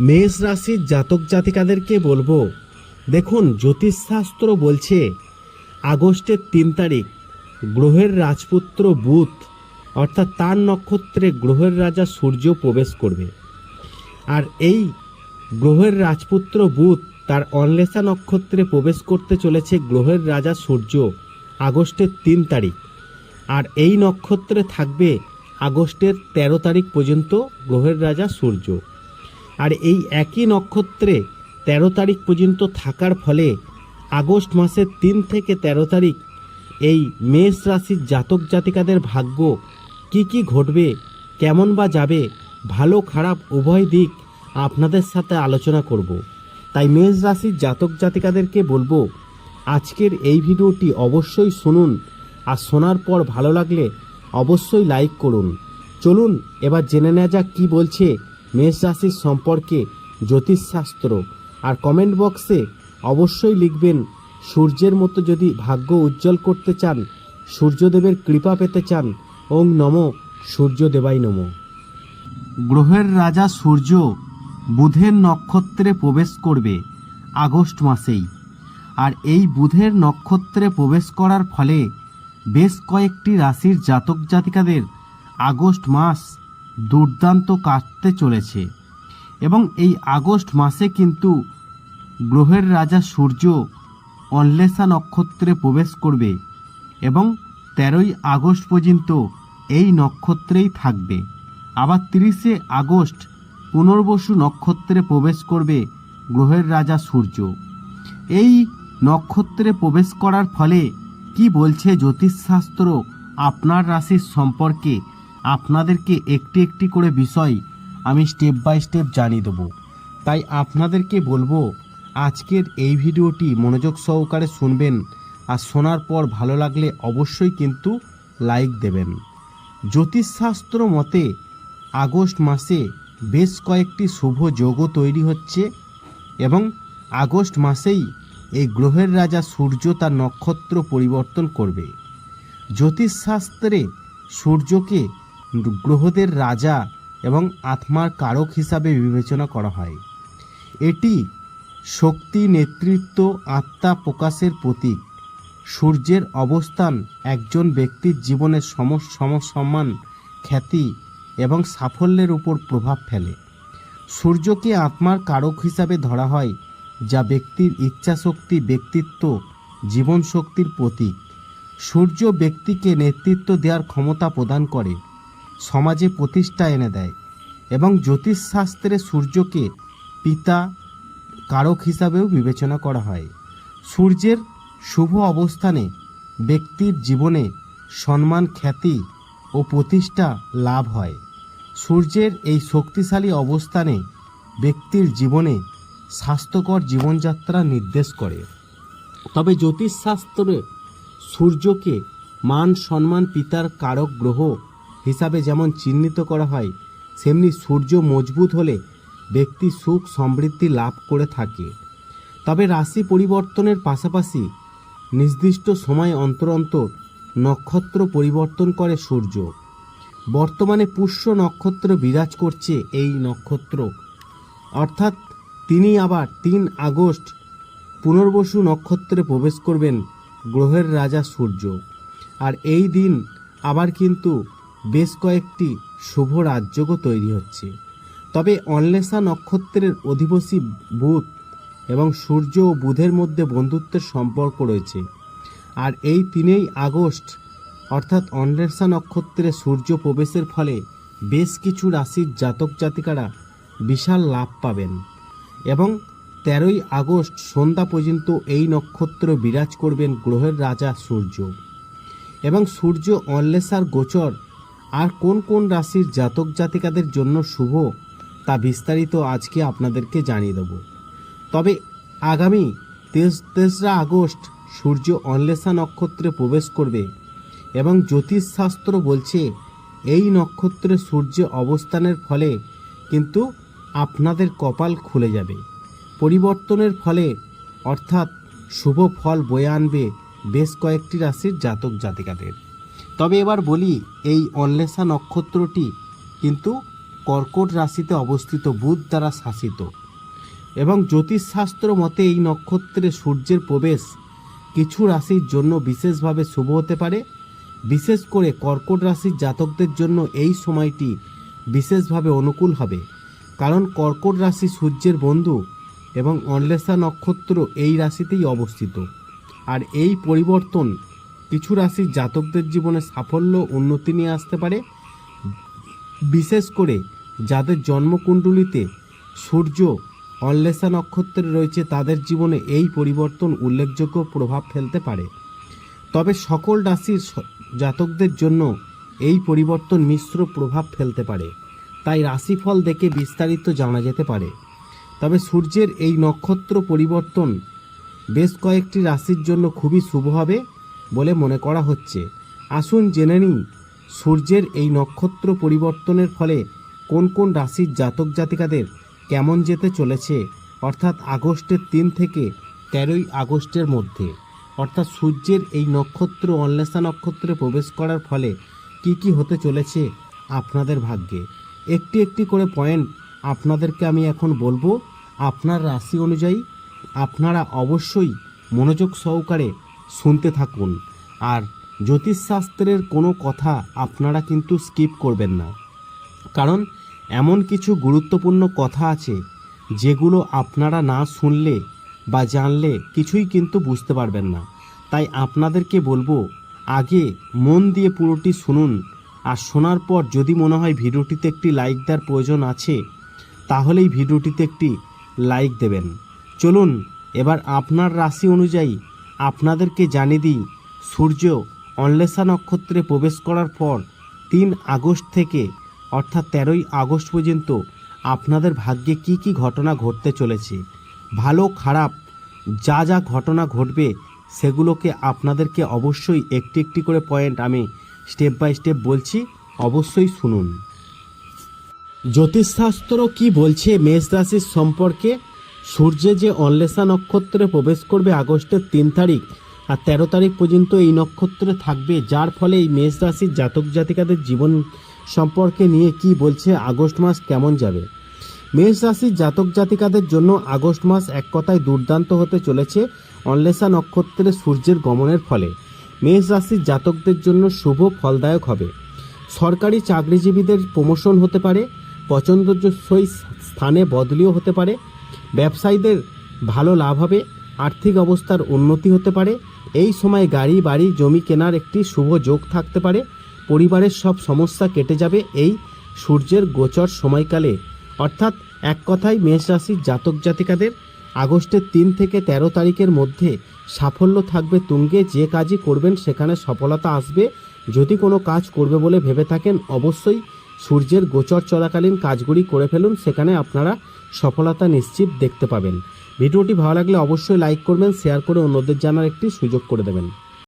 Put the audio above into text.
মেষ রাশির জাতক জাতিকাদেরকে বলব, দেখুন জ্যোতিষশাস্ত্র বলছে, আগস্টের তিন তারিখ, গ্রহের রাজপুত্র বুধ, অর্থাৎ তার নক্ষত্রে গ্রহের রাজা সূর্য প্রবেশ করবে। আর এই গ্রহের রাজপুত্র বুধ, তার অন্লেষা নক্ষত্রে প্রবেশ করতে চলেছে গ্রহের রাজা সূর্য, আগস্টের তিন তারিখ। আর এই নক্ষত্রে থাকবে আগস্টের ১৩ তারিখ পর্যন্ত গ্রহের রাজা সূর্য। আর এই একই নক্ষত্রে ১৩ তারিখ পর্যন্ত থাকার ফলে আগস্ট মাসের তিন থেকে ১৩ তারিখ এই মেষ রাশির জাতক জাতিকাদের ভাগ্য কি কি ঘটবে, কেমন বা যাবে, ভালো খারাপ উভয় দিক আপনাদের সাথে আলোচনা করব। তাই মেষ রাশির জাতক জাতিকাদেরকে বলব, আজকের এই ভিডিওটি অবশ্যই শুনুন আর শোনার পর ভালো লাগলে অবশ্যই লাইক করুন। চলুন, এবার জেনে নেওয়া যাক কী বলছে মেষ রাশির সম্পর্কে জ্যোতিষশাস্ত্র আর কমেন্ট বক্সে অবশ্যই লিখবেন, সূর্যের মতো যদি ভাগ্য উজ্জ্বল করতে চান, সূর্যদেবের কৃপা পেতে চান, ওং নম সূর্যদেবাই নম। গ্রহের রাজা সূর্য বুধের নক্ষত্রে প্রবেশ করবে আগস্ট মাসেই। আর এই বুধের নক্ষত্রে প্রবেশ করার ফলে বেশ কয়েকটি রাশির জাতক জাতিকাদের আগস্ট মাস দুর্দান্ত কাটতে চলেছে। এবং এই আগস্ট মাসে কিন্তু গ্রহের রাজা সূর্য অন্লেষা নক্ষত্রে প্রবেশ করবে এবং তেরোই আগস্ট পর্যন্ত এই নক্ষত্রেই থাকবে। আবার তিরিশে আগস্ট পুনর্বসু নক্ষত্রে প্রবেশ করবে গ্রহের রাজা সূর্য। এই নক্ষত্রে প্রবেশ করার ফলে কি বলছে জ্যোতিষশাস্ত্র আপনার রাশির সম্পর্কে আপনাদেরকে একটি একটি করে বিষয় আমি স্টেপ বাই স্টেপ জানিয়ে দেবো। তাই আপনাদেরকে বলব, আজকের এই ভিডিওটি মনোযোগ সহকারে শুনবেন আর শোনার পর ভালো লাগলে অবশ্যই কিন্তু লাইক দেবেন। জ্যোতিষশাস্ত্র মতে আগস্ট মাসে বেশ কয়েকটি শুভ যোগও তৈরি হচ্ছে এবং আগস্ট মাসেই এই গ্রহের রাজা সূর্য তার নক্ষত্র পরিবর্তন করবে। জ্যোতিষশাস্ত্রে সূর্যকে গ্রহদের রাজা এবং আত্মার কারক হিসাবে বিবেচনা করা হয়। এটি শক্তি, নেতৃত্ব, আত্মা প্রকাশের প্রতীক। সূর্যের অবস্থান একজন ব্যক্তির জীবনের সম সমসম্মান খ্যাতি এবং সাফল্যের উপর প্রভাব ফেলে। সূর্যকে আত্মার কারক হিসাবে ধরা হয়, যা ব্যক্তির ইচ্ছাশক্তি, ব্যক্তিত্ব জীবন শক্তির প্রতীক। সূর্য ব্যক্তিকে নেতৃত্ব দেওয়ার ক্ষমতা প্রদান করে। সমাজে প্রতিষ্ঠা এনে দেয় এবং জ্যোতিষশাস্ত্রে সূর্যকে পিতা কারক হিসাবেও বিবেচনা করা হয়। সূর্যের শুভ অবস্থানে ব্যক্তির জীবনে সম্মান, খ্যাতি ও প্রতিষ্ঠা লাভ হয়। সূর্যের এই শক্তিশালী অবস্থানে ব্যক্তির জীবনে স্বাস্থ্যকর জীবনযাত্রা নির্দেশ করে। তবে জ্যোতিষশাস্ত্রে সূর্যকে মান, সম্মান, পিতার কারক, গ্রহ হিসাবে যেমন চিহ্নিত করা হয়, সেমনি সূর্য মজবুত হলে ব্যক্তি সুখ সমৃদ্ধি লাভ করে থাকে। তবে রাশি পরিবর্তনের পাশাপাশি নির্দিষ্ট সময় অন্তর অন্তর নক্ষত্র পরিবর্তন করে সূর্য। বর্তমানে পুষ্য নক্ষত্র বিরাজ করছে এই নক্ষত্র। অর্থাৎ তিনি আবার তিন আগস্ট পুনর্বসু নক্ষত্রে প্রবেশ করবেন গ্রহের রাজা সূর্য। আর এই দিন আবার কিন্তু বেশ কয়েকটি শুভ রাজযোগও তৈরি হচ্ছে। তবে অন্লেষা নক্ষত্রের অধিবাসী বুধ এবং সূর্য ও বুধের মধ্যে বন্ধুত্বের সম্পর্ক রয়েছে। আর এই তিনেই আগস্ট, অর্থাৎ অন্লেষা নক্ষত্রে সূর্য প্রবেশের ফলে বেশ কিছু রাশির জাতক জাতিকারা বিশাল লাভ পাবেন এবং তেরোই আগস্ট সন্ধ্যা পর্যন্ত এই নক্ষত্র বিরাজ করবেন গ্রহের রাজা সূর্য। এবং সূর্য অন্লেষার গোচর আর কোন কোন রাশির জাতক জাতিকাদের জন্য শুভ, তা বিস্তারিত আজকে আপনাদেরকে জানিয়ে দেব। তবে আগামী তেইশ, তেসরা আগস্ট সূর্য অন্লেষা নক্ষত্রে প্রবেশ করবে এবং জ্যোতিষশাস্ত্র বলছে, এই নক্ষত্রে সূর্য অবস্থানের ফলে কিন্তু আপনাদের কপাল খুলে যাবে। পরিবর্তনের ফলে অর্থাৎ শুভ ফল বয়ে আনবে বেশ কয়েকটি রাশির জাতক জাতিকাদের। তবে এবার বলি, এই অন্লেষা নক্ষত্রটি কিন্তু কর্কট রাশিতে অবস্থিত বুধ দ্বারা শাসিত। এবং জ্যোতিষশাস্ত্র মতে এই নক্ষত্রে সূর্যের প্রবেশ কিছু রাশির জন্য বিশেষভাবে শুভ হতে পারে। বিশেষ করে কর্কট রাশির জাতকদের জন্য এই সময়টি বিশেষভাবে অনুকূল হবে। কারণ কর্কট রাশি সূর্যের বন্ধু এবং অন্লেষা নক্ষত্র এই রাশিতেই অবস্থিত। আর এই পরিবর্তন কিছু রাশির জাতকদের জীবনে সাফল্য উন্নতি নিয়ে আসতে পারে। বিশেষ করে যাদের জন্মকুণ্ডলিতে সূর্য অন্লেষা নক্ষত্রে রয়েছে, তাদের জীবনে এই পরিবর্তন উল্লেখযোগ্য প্রভাব ফেলতে পারে। তবে সকল রাশির জাতকদের জন্য এই পরিবর্তন মিশ্র প্রভাব ফেলতে পারে। তাই রাশিফল দেখে বিস্তারিত জানা যেতে পারে। তবে সূর্যের এই নক্ষত্র পরিবর্তন বেশ কয়েকটি রাশির জন্য খুবই শুভ হবে। বলে মনে করা হচ্ছে। আসুন জেনে নিই, সূর্যের এই নক্ষত্র পরিবর্তনের ফলে কোন কোন রাশির জাতক জাতিকাদের কেমন যেতে চলেছে? অর্থাৎ আগস্টের তিন থেকে তেরোই আগস্টের মধ্যে। অর্থাৎ সূর্যের এই নক্ষত্র অন্বেষা নক্ষত্রে প্রবেশ করার ফলে কি কি হতে চলেছে আপনাদের ভাগ্যে? একটি একটি করে পয়েন্ট আপনাদেরকে আমি এখন বলব। আপনার রাশি অনুযায়ী আপনারা অবশ্যই মনোযোগ সহকারে শুনতে থাকুন। আর জ্যোতিষশাস্ত্রের কোনো কথা আপনারা কিন্তু স্কিপ করবেন না। কারণ এমন কিছু গুরুত্বপূর্ণ কথা আছে, যেগুলো আপনারা না শুনলে বা জানলে কিছুই কিন্তু বুঝতে পারবেন না। তাই আপনাদেরকে বলব, আগে মন দিয়ে পুরোটি শুনুন। আর শোনার পর যদি মনে হয় ভিডিওটিতে একটি লাইক দেওয়ার প্রয়োজন আছে, তাহলেই ভিডিওটিতে একটি লাইক দেবেন। চলুন, এবার আপনার রাশি অনুযায়ী আপনাদেরকে জানিয়ে দিই, সূর্য অন্লেষা নক্ষত্রে প্রবেশ করার পর তিন আগস্ট থেকে, অর্থাৎ তেরোই আগস্ট পর্যন্ত আপনাদের ভাগ্যে কি কি ঘটনা ঘটতে চলেছে, ভালো খারাপ যা যা ঘটনা ঘটবে সেগুলোকে আপনাদেরকে অবশ্যই একটি একটি করে পয়েন্ট আমি স্টেপ বাই স্টেপ বলছি, অবশ্যই শুনুন। জ্যোতিষশাস্ত্র কি বলছে মেষ রাশির সম্পর্কে? সূর্যে যে অন্লেষা নক্ষত্রে প্রবেশ করবে আগস্টের তিন তারিখ আর তেরো তারিখ পর্যন্ত এই নক্ষত্রে থাকবে, যার ফলে এই মেষ রাশির জাতক জাতিকাদের জীবন সম্পর্কে নিয়ে কি বলছে, আগস্ট মাস কেমন যাবে? মেষ রাশির জাতক জাতিকাদের জন্য আগস্ট মাস এক কথায় দুর্দান্ত হতে চলেছে অন্লেষা নক্ষত্রে সূর্যের গমনের ফলে। মেষ রাশির জাতকদের জন্য শুভ ফলদায়ক হবে। সরকারি চাকরিজীবীদের প্রমোশন হতে পারে, পছন্দসই স্থানে বদলিও হতে পারে ব্যবসায়ীদের ভালো লাভ হবে, আর্থিক অবস্থার উন্নতি হতে পারে। এই সময় গাড়ি, বাড়ি, জমি কেনার একটি শুভ যোগ থাকতে পারে। পরিবারের সব সমস্যা কেটে যাবে এই সূর্যের গোচর সময়কালে। অর্থাৎ এক কথায় মেষ রাশির জাতক জাতিকাদের, আগস্টের তিন থেকে ১৩ তারিখের মধ্যে সাফল্য থাকবে তুঙ্গে। যে কাজই করবেন সেখানে সফলতা আসবে। যদি কোনো কাজ করবে বলে ভেবে থাকেন, অবশ্যই সূর্যের গোচর চলাকালীন কাজগুলি করে ফেলুন। সেখানে আপনারা সফলতা নিশ্চিত দেখতে পাবেন। ভিডিওটি ভালো লাগলে অবশ্যই লাইক করবেন শেয়ার করে অন্যদের জানার একটি সুযোগ করে দেবেন।